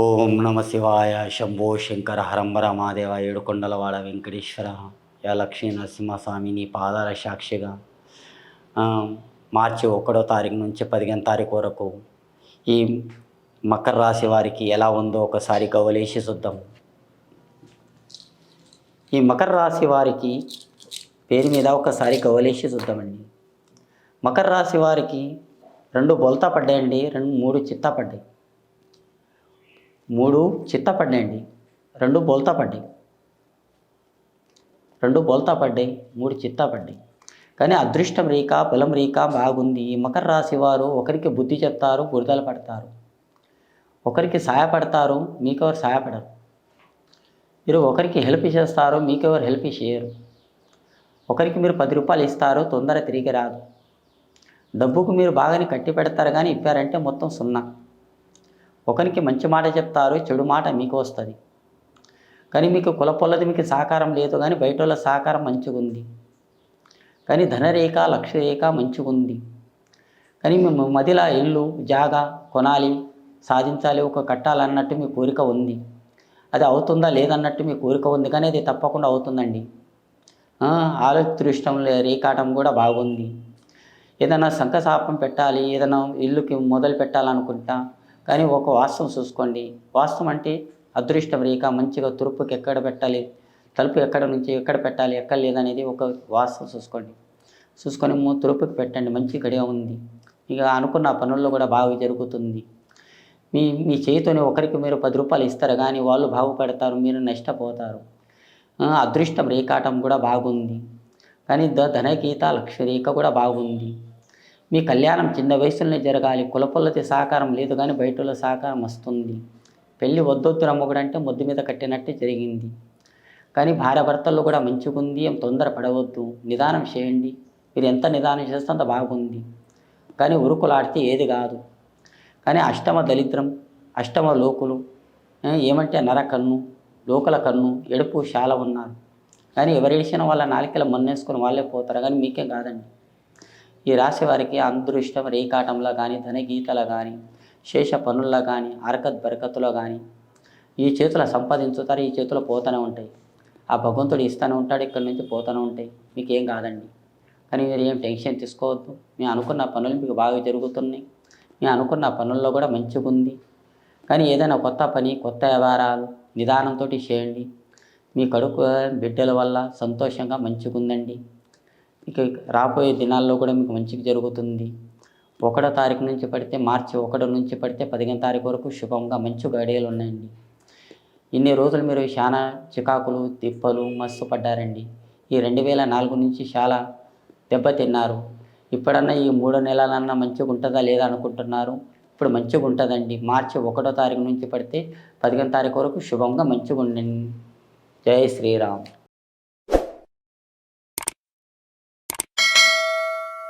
ఓం నమ శివాయ శంభో శంకర హరంబర మహాదేవ ఏడుకొండలవాడ వెంకటేశ్వర యా లక్ష్మీ నరసింహస్వామి నీ పాదాల సాక్షిగా. మార్చి ఒకటో తారీఖు నుంచి పదిహేను తారీఖు వరకు ఈ మకర రాశి వారికి ఎలా ఉందో ఒకసారి గవలేసి చూద్దాం. ఈ మకర రాశి వారికి పేరు మీద ఒకసారి గవలేసి చూద్దామండి. మకర రాశి వారికి రెండు బొల్తా పడ్డాయండి రెండు మూడు చిత్తా పడ్డాయి. మూడు చిత్త పడ్డాయండి రెండు బోల్తా పడ్డాయి. రెండు బోల్తా పడ్డాయి మూడు చిత్తా పడ్డాయి. కానీ అదృష్టం రేఖ బలం రేఖ బాగుంది. ఈ మకర రాశి వారు ఒకరికి బుద్ధి చెప్తారు బురదలు పడతారు. ఒకరికి సహాయపడతారు మీకెవరు సహాయపడరు మీరు ఒకరికి హెల్ప్ చేస్తారు మీకెవరు హెల్ప్ చేయరు. ఒకరికి మీరు పది రూపాయలు ఇస్తారు తొందర తిరిగి రాదు. డబ్బుకు మీరు బాగానే కట్టి పెడతారు కానీ ఇప్పారంటే మొత్తం సున్నా. ఒకరికి మంచి మాట చెప్తారు చెడు మాట మీకు వస్తుంది. కానీ మీకు కులపొల్లది మీకు సహకారం లేదు కానీ బయట వాళ్ళ సహకారం మంచిగా ఉంది కానీ ధనరేఖ లక్ష్యరేఖ మంచిగా ఉంది కానీ మేము మదిలా ఇల్లు జాగా కొనాలి సాధించాలి ఒక కట్టాలన్నట్టు మీ కోరిక ఉంది. అది అవుతుందా లేదన్నట్టు మీ కోరిక ఉంది కానీ అది తప్పకుండా అవుతుందండి. ఆ, రేకాటం కూడా బాగుంది. ఏదైనా శంఖశాపం పెట్టాలి ఏదైనా ఇల్లుకి మొదలు పెట్టాలనుకుంటా కానీ ఒక వాస్తవం చూసుకోండి. వాస్తవం అంటే అదృష్టం రేఖ మంచిగా తూర్పుకి ఎక్కడ పెట్టాలి? తలుపు ఎక్కడ నుంచి ఎక్కడ పెట్టాలి? ఎక్కడ లేదనేది ఒక వాస్తవం చూసుకోండి. చూసుకొని ము- తూర్పుకి పెట్టండి. మంచి గడియ ఉంది. ఇక అనుకున్న పనుల్లో కూడా బాగా జరుగుతుంది. మీ మీ చేతితోనే ఒకరికి మీరు పది రూపాయలు ఇస్తారు కానీ వాళ్ళు బాగుపడతారు మీరు నష్టపోతారు. అదృష్టం రేఖాటం కూడా బాగుంది. కానీ ద ధనగీత లక్ష్య రేఖ కూడా బాగుంది. మీ కళ్యాణం చిన్న వయసులోనే జరగాలి. కులపొల్లతి సహకారం లేదు కానీ బయట సహకారం వస్తుంది. పెళ్ళి వద్దొద్దు నమ్మకూడదు ముద్దు మీద కట్టినట్టే జరిగింది. కానీ భార్య భర్తల్లో కూడా మంచిగా ఉంది ఏం తొందర పడవద్దు నిదానం చేయండి. మీరు ఎంత నిదానం చేస్తే అంత బాగుంది. కానీ ఉరుకులాడితే ఏది కాదు. కానీ అష్టమ దరిద్రం అష్టమ లోకులు ఏమంటే నరకన్ను లోకల కన్ను ఎడుపు శాల ఉన్నారు. కానీ ఎవరేసిన వాళ్ళ నాలికల మన్నేసుకుని వాళ్ళే పోతారు. కానీ మీకేం కాదండి. ఈ రాశి వారికి అదృష్టం రేకాటంలో కానీ ధనగీతలో కానీ శేష పనుల్లో కానీ అరకత్ బరకత్తులో కానీ ఈ చేతుల సంపాదించుతారు ఈ చేతులు పోతూనే ఉంటాయి. ఆ భగవంతుడు ఇస్తూనే ఉంటాడు ఇక్కడి నుంచి పోతూనే ఉంటాయి. మీకు ఏం కాదండి. కానీ మీరు ఏం టెన్షన్ తీసుకోవద్దు. మేము అనుకున్న పనులు మీకు బాగా జరుగుతున్నాయి. మేము అనుకున్న పనుల్లో కూడా మంచిగా ఉంది. కానీ ఏదైనా కొత్త పని కొత్త వ్యవహారాలు నిదానంతో చేయండి. మీ కడుపు బిడ్డల వల్ల సంతోషంగా మంచిగా ఉందండి ఇక రాబోయే దినాల్లో కూడా మీకు మంచిగా జరుగుతుంది. ఒకటో తారీఖు నుంచి పడితే మార్చి ఒకటో నుంచి పడితే పదిహేను తారీఖు వరకు శుభంగా మంచి గడియలు ఉన్నాయండి. ఇన్ని రోజులు మీరు చాలా చికాకులు తిప్పలు మస్తు పడ్డారండి. ఈ రెండు వేల నాలుగు నుంచి చాలా దెబ్బతిన్నారు. ఇప్పుడన్నా ఈ మూడు నెలలన్నా మంచిగా ఉంటుందా లేదా అనుకుంటున్నారు? ఇప్పుడు మంచిగా ఉంటుందండి. మార్చి ఒకటో తారీఖు నుంచి పడితే పదిహేను తారీఖు వరకు శుభంగా మంచిగా ఉండండి. జై శ్రీరామ్.